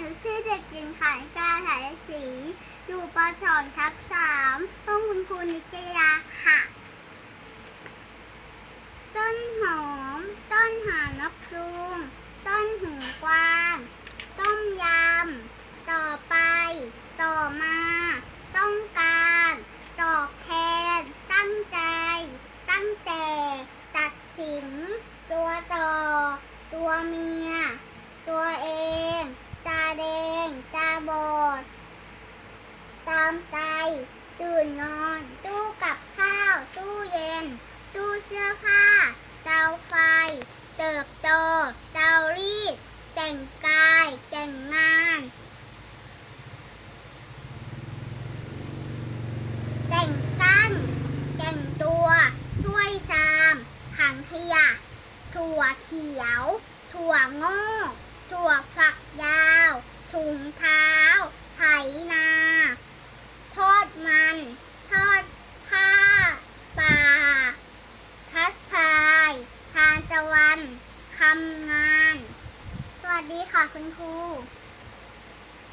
หนูชื่อเด็กหญิงขานกาสายศรีอยู่ปสองทับสามห้องคุณครูนิตยาค่ะ ต้นหอม ต้นหางนกยูงต้นหูกวาง ต้มยำ ต่อไป ต่อมา ต้องการ ตอบแทน ตั้งใจ ตั้งแต่ ตัดสิน ตัวต่อ ตัวเมีย ตัวเอง ตาแดง ตาบอด ตามใจ ตื่นนอน ตู้กับข้าว ตู้เย็น ตู้เสื้อผ้า เตาไฟ เติบโต เตารีด แต่งกาย แต่งงาน แต่งตั้ง แต่งตัว ช่วยซาม ถังขยะ ถั่วเขียว ถั่วงอกถั่วฝักยาว ถุงเท้า ไถนา ทอดมัน ทอดผ้า ป่า ทัดทาย ทำงาน สวัสดีค่ะคุณครู